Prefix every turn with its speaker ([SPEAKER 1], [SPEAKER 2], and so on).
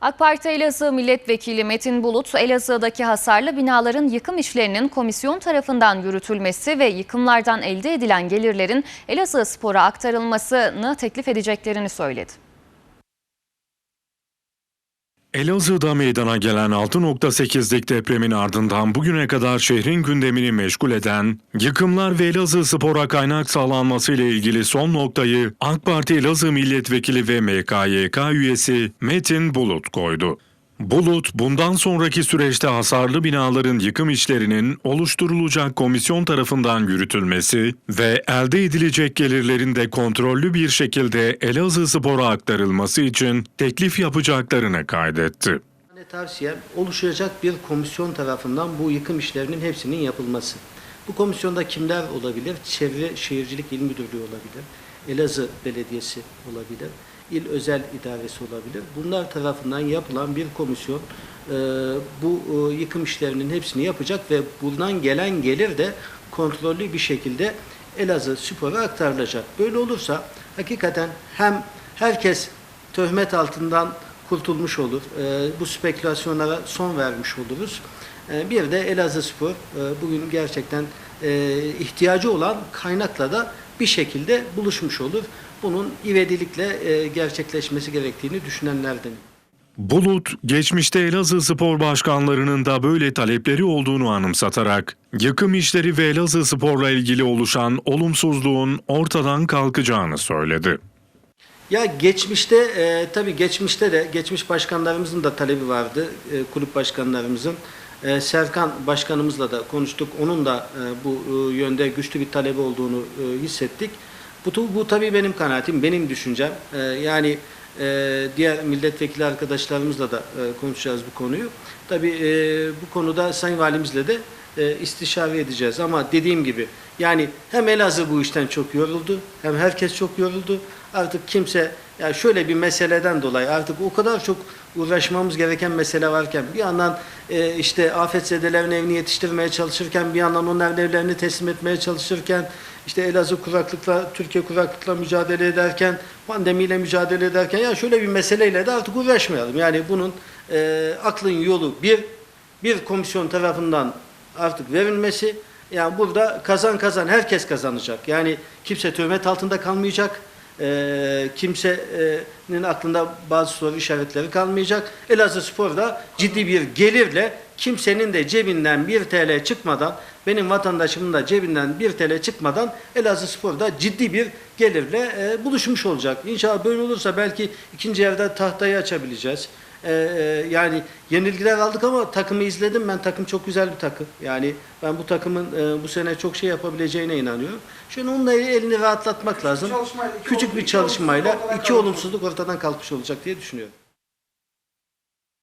[SPEAKER 1] AK Parti Elazığ Milletvekili Metin Bulut, Elazığ'daki hasarlı binaların yıkım işlerinin komisyon tarafından yürütülmesi ve yıkımlardan elde edilen gelirlerin Elazığ Spor'a aktarılmasını teklif edeceklerini söyledi.
[SPEAKER 2] Elazığ'da meydana gelen 6.8'lik depremin ardından bugüne kadar şehrin gündemini meşgul eden yıkımlar ve Elazığ Spor'a kaynak sağlanması ile ilgili son noktayı AK Parti Elazığ Milletvekili ve MKYK üyesi Metin Bulut koydu. Bulut, bundan sonraki süreçte hasarlı binaların yıkım işlerinin oluşturulacak komisyon tarafından yürütülmesi ve elde edilecek gelirlerin de kontrollü bir şekilde Elazığ Spor'a aktarılması için teklif yapacaklarını kaydetti.
[SPEAKER 3] tavsiyem oluşacak bir komisyon tarafından bu yıkım işlerinin hepsinin yapılması. Bu komisyonda kimler olabilir? Çevre Şehircilik İl Müdürlüğü olabilir. Elazığ Belediyesi olabilir. İl Özel İdaresi olabilir. Bunlar tarafından yapılan bir komisyon e, bu e, yıkım işlerinin hepsini yapacak ve bundan gelen gelir de kontrollü bir şekilde Elazığ Spor'a aktarılacak. Böyle olursa hakikaten hem herkes töhmet altından kurtulmuş olur. E, bu spekülasyonlara son vermiş oluruz. E, bir de Elazığ Spor e, bugün gerçekten e, ihtiyacı olan kaynakla da bir şekilde buluşmuş olur. Bunun ivedilikle e, gerçekleşmesi gerektiğini düşünenlerdenim.
[SPEAKER 2] Bulut, geçmişte Elazığ Spor başkanlarının da böyle talepleri olduğunu anımsatarak, yıkım işleri ve Elazığ Spor'la ilgili oluşan olumsuzluğun ortadan kalkacağını söyledi.
[SPEAKER 3] Ya geçmişte e, tabii geçmişte de geçmiş başkanlarımızın da talebi vardı. E, kulüp başkanlarımızın. E, Serkan başkanımızla da konuştuk. Onun da e, bu e, yönde güçlü bir talebi olduğunu e, hissettik. Bu, bu tabii benim kanaatim, benim düşüncem. E, yani e, diğer milletvekili arkadaşlarımızla da e, konuşacağız bu konuyu. Tabii e, bu konuda Sayın Valimizle de e, istişare edeceğiz. Ama dediğim gibi yani hem Elazığ bu işten çok yoruldu hem herkes çok yoruldu. Artık kimse ya şöyle bir meseleden dolayı artık o kadar çok uğraşmamız gereken mesele varken bir yandan e, işte afetzedelerin evini yetiştirmeye çalışırken bir yandan onların evlerini teslim etmeye çalışırken işte Elazığ kuraklıkla Türkiye kuraklıkla mücadele ederken pandemiyle mücadele ederken ya şöyle bir meseleyle de artık uğraşmayalım. Yani bunun e, aklın yolu bir bir komisyon tarafından artık verilmesi yani burada kazan kazan herkes kazanacak. Yani kimse töhmet altında kalmayacak. Ee, kimsenin aklında bazı soru işaretleri kalmayacak. Elazığ Spor da ciddi bir gelirle kimsenin de cebinden bir TL çıkmadan benim vatandaşımın da cebinden bir TL çıkmadan Elazığ Spor da ciddi bir gelirle e, buluşmuş olacak. İnşallah böyle olursa belki ikinci yarıda tahtayı açabileceğiz. Ee, e, yani yenilgiler aldık ama takımı izledim ben takım çok güzel bir takım yani ben bu takımın e, bu sene çok şey yapabileceğine inanıyorum. Şöyle onun da elini rahatlatmak lazım.
[SPEAKER 4] çalışmayla, iki
[SPEAKER 3] Küçük bir çalışmayla iki olumsuzluk ortadan kalkmış olacak diye düşünüyorum.